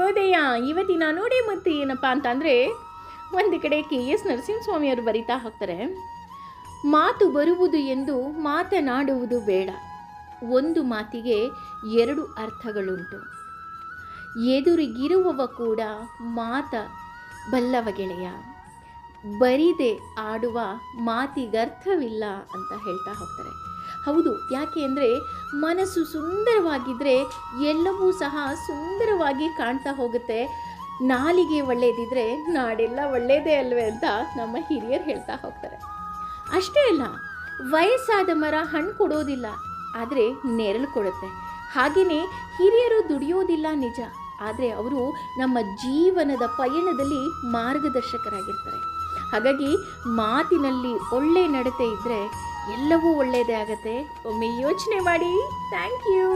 ಶುಭೋದಯ ಇವತ್ತಿನ ನೋಡಿ ಮತ್ತೆ ಏನಪ್ಪ ಅಂತಂದರೆ ಒಂದು ಕಡೆ ಕೆ ಎಸ್ ನರಸಿಂಹಸ್ವಾಮಿಯವರು ಬರಿತಾ ಹಾಕ್ತಾರೆ ಮಾತು ಬರುವುದು ಎಂದು ಮಾತನಾಡುವುದು ಬೇಡ. ಒಂದು ಮಾತಿಗೆ ಎರಡು ಅರ್ಥಗಳುಂಟು. ಎದುರಿಗಿರುವವ ಕೂಡ ಮಾತ ಬಲ್ಲವ ಗೆಳೆಯ. ಬರಿದೆ ಆಡುವ ಮಾತಿಗರ್ಥವಿಲ್ಲ ಅಂತ ಹೇಳ್ತಾ ಹೋಗ್ತಾರೆ. ಹೌದು. ಯಾಕೆ ಅಂದರೆ ಮನಸ್ಸು ಸುಂದರವಾಗಿದ್ದರೆ ಎಲ್ಲವೂ ಸಹ ಸುಂದರವಾಗಿ ಕಾಣ್ತಾ ಹೋಗುತ್ತೆ. ನಾಲಿಗೆ ಒಳ್ಳೆಯದಿದ್ದರೆ ನಾಡೆಲ್ಲ ಒಳ್ಳೆಯದೇ ಅಲ್ವೇ ಅಂತ ನಮ್ಮ ಹಿರಿಯರು ಹೇಳ್ತಾ ಹೋಗ್ತಾರೆ. ಅಷ್ಟೇ ಅಲ್ಲ, ವಯಸ್ಸಾದ ಮರ ಹಣ್ಣು ಕೊಡೋದಿಲ್ಲ, ಆದರೆ ನೆರಳು ಕೊಡುತ್ತೆ. ಹಾಗೆಯೇ ಹಿರಿಯರು ದುಡಿಯೋದಿಲ್ಲ ನಿಜ, ಆದರೆ ಅವರು ನಮ್ಮ ಜೀವನದ ಪಯಣದಲ್ಲಿ ಮಾರ್ಗದರ್ಶಕರಾಗಿರ್ತಾರೆ. ಹಾಗಾಗಿ ಮಾತಿನಲ್ಲಿ ಒಳ್ಳೆ ನಡತೆ ಇದ್ದರೆ ಎಲ್ಲವೂ ಒಳ್ಳೆಯದೇ ಆಗುತ್ತೆ. ಒಮ್ಮೆ ಯೋಚನೆ ಮಾಡಿ. Thank you